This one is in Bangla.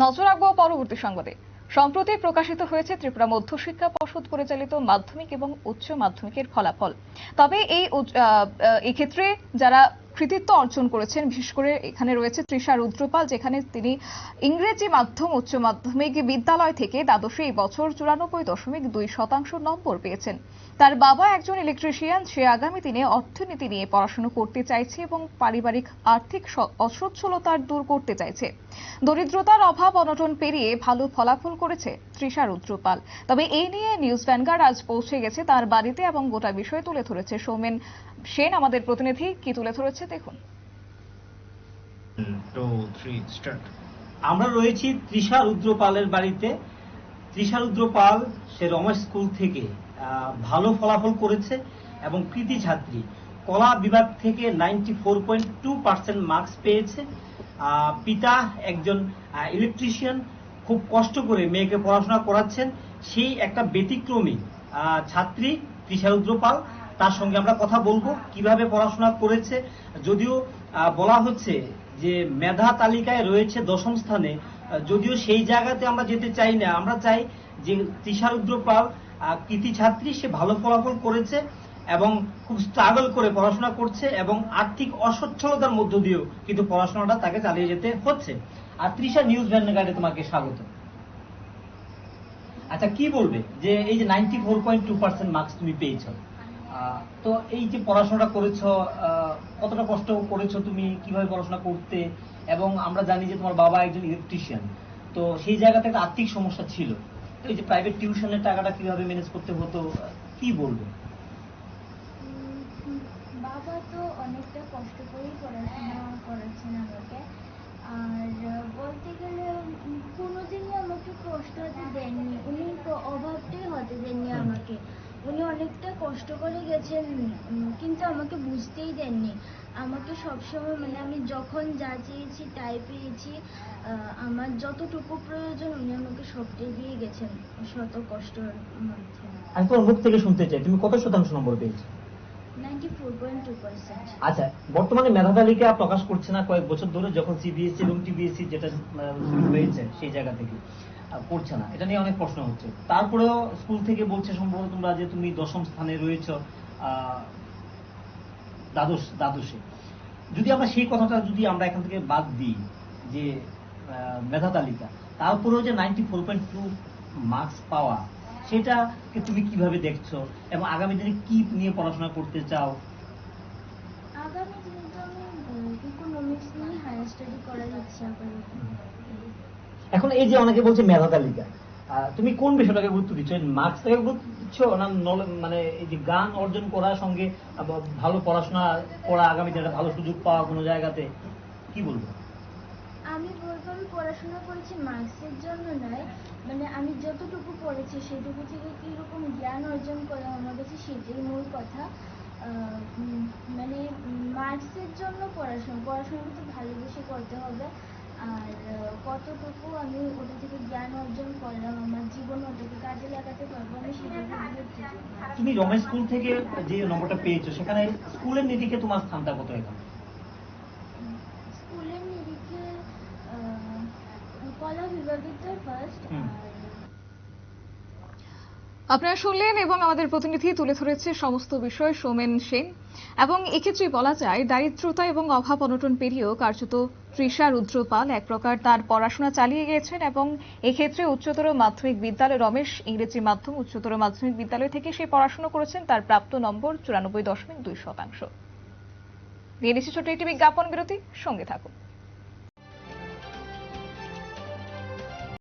নজর রাখব পরবর্তী সংবাদে। সম্প্রতি প্রকাশিত হয়েছে ত্রিপুরা মধ্যশিক্ষা পর্ষদ পরিচালিত মাধ্যমিক এবং উচ্চ মাধ্যমিকের ফলাফল। তবে এই এক্ষেত্রে যারা কৃতিত্ব অর্জন করেছেন। বিশেষ করে এখানে রয়েছে তৃষা রুদ্রপাল, যেখানে তিনি ইংরেজি মাধ্যম, উচ্চ মাধ্যমিক বিদ্যালয় থেকে দ্বাদশে এই বছর চুরানব্বই দশমিক দুই শতাংশ নম্বর পেয়েছেন। তার বাবা একজন ইলেকট্রিশিয়ান সে আগামী দিনে অর্থনীতি নিয়ে পড়াশোনা করতে চাইছে এবং পারিবারিক আর্থিক অসচ্ছলতার দূর করতে চাইছে। দরিদ্রতার অভাব অনটন পেরিয়ে ভালো ফলাফল করেছে তৃষা রুদ্রপাল। তবে এই নিয়ে নিউজ ভ্যানগার্ড আজ পৌঁছে গেছে তার বাড়িতে এবং গোটা বিষয় তুলে ধরেছে সৌমেন সেন আমাদের প্রতিনিধি কি তুলে ধরেছে দেখুন. আমরা রয়েছি তৃষা রুদ্রপালের বাড়িতে। তৃষা রুদ্রপাল, সে রমেশ স্কুল থেকে ভালো ফলাফল করেছে এবং কৃতি ছাত্রী। কলা বিভাগ থেকে ninety four point two percent marks পেয়েছে পিতা একজন ইলেকট্রিশিয়ান খুব কষ্ট করে মেয়েকে পড়াশোনা করাচ্ছেন। সেই একটা ব্যতিক্রমী ছাত্রী তৃষা রুদ্রপাল। তার সঙ্গে আমরা কথা বলব, কীভাবে পড়াশোনা করেছে। যদিও বলা হচ্ছে যে মেধা তালিকায় রয়েছে দশম স্থানে যদিও সেই জায়গাতে আমরা যেতে চাই না। আমরা চাই যে তৃষারুদ্র পাল কৃতি ছাত্রী, সে ভালো ফলাফল করেছে এবং খুব স্ট্রাগল করে পড়াশোনা করছে এবং আর্থিক অসচ্ছলতার মধ্য দিয়েও কিন্তু পড়াশোনাটা তাকে চালিয়ে যেতে হচ্ছে। আর তৃষা নিউজ ভ্যানগার্ডে তোমাকে স্বাগত। আচ্ছা কি বলবে? যে এই যে ninety four point two percent marks তুমি পেয়েছ। তো এই যে পড়াশোনাটা করেছ কতটা কষ্ট করেছ তুমি, কীভাবে পড়াশোনা করতে? এবং আমরা জানি যে তোমার বাবা একজন ইলেকট্রিশিয়ান তো সেই জায়গাতে একটা আর্থিক সমস্যা ছিল। তো এই যে প্রাইভেট টিউশনের টাকাটা কীভাবে ম্যানেজ করতে হতো কি বলব? বাবা তো অনেকটা কষ্ট করেই পড়াশোনা করাচ্ছেন আমাকে। আর বলতে গেলে উম, কোনোদিনই আমাকে কষ্ট হতে দেননি উনি ক- অভাবটাই হতে দেননি হুম। আমাকে উনি অনেকটা কষ্ট করে গেছেন কিন্তু আমাকে বুঝতেই দেননি। আমাকে সবসময় মানে আমি যখন যা চেয়েছি তাই পেয়েছি আমার যতটুকু প্রয়োজন উনি আমাকে সবটাই দিয়ে গেছেন শত কষ্টর মধ্যে। আমি তোমার মুখ থেকে শুনতে চাই তুমি কত শতাংশ নম্বর পেয়েছ? আচ্ছা বর্তমানে মেধা তালিকা প্রকাশ করছে না কয়েক বছর ধরে যখন সিবিএসসি এবং টিবিএসসি যেটা শুরু হয়েছে সেই জায়গা থেকে। করছে না। এটা নিয়ে অনেক প্রশ্ন হচ্ছে। তারপরেও স্কুল থেকে বলছে সম্ভবত তোমরা যে তুমি দশম স্থানে রয়েছ দ্বাদশ দ্বাদশে। যদি আমরা সেই কথাটা যদি আমরা এখান থেকে বাদ দিই যে মেধা তালিকা তারপরেও যে ninety four point two marks পাওয়া সেটাকে তুমি কীভাবে দেখছ এবং আগামী দিনে কি নিয়ে পড়াশোনা করতে চাও? আগামী দিনে তো আমি ইকোনমিক্স নিয়ে হায়ার স্টাডি করার ইচ্ছা করি। এখন এই যে অনেকে বলছে মেধা তালিকা তুমি কোন বিষয়টাকে গুরুত্ব দিচ্ছ? মার্কসটাকে গুরুত্ব দিচ্ছ না মানে এই যে গান অর্জন করার সঙ্গে ভালো পড়াশোনা করা আগামী দিনে ভালো সুযোগ পাওয়া কোনো জায়গাতে, কি বলব? আমি বলব, আমি পড়াশোনা করেছি মার্কসের জন্য নয় মানে আমি যতটুকু পড়েছি সেটুকু থেকে কীরকম জ্ঞান অর্জন করলাম আমার কাছে সেটাই মূল কথা। মানে মার্কসের জন্য পড়াশোনা পড়াশোনাটা তো ভালোবেসে করতে হবে। আর কতটুকু আমি ওটা থেকে জ্ঞান অর্জন করলাম আমার জীবনে ওটাকে কাজে লাগাতে পারব আমি সেটাকে। তুমি রমেশ স্কুল থেকে যে নম্বরটা পেয়েছ সেখানে স্কুলের নিরিখে তোমার স্থানটা কত এখন স্কুলের নিরিখে আহ, কলা বিভাগের তো ফার্স্ট আর আপনারা শুনলেন এবং আমাদের প্রতিনিধি তুলে ধরেছে সমস্ত বিষয় সোমেন সেন। এবং এক্ষেত্রে বলা যায়, দারিদ্রতা এবং অভাব অনটন পেরিয়েও কার্যত তৃষা রুদ্রপাল এক প্রকার তার পড়াশোনা চালিয়ে গিয়েছেন এবং এক্ষেত্রে উচ্চতর মাধ্যমিক বিদ্যালয় রমেশ ইংরেজি মাধ্যম, উচ্চতর মাধ্যমিক বিদ্যালয় থেকে সে পড়াশোনা করেছেন, তার প্রাপ্ত নম্বর চুরানব্বই দশমিক দুই শতাংশ। ছোট্ট একটি বিজ্ঞাপন বিরতি, সঙ্গে থাকুন।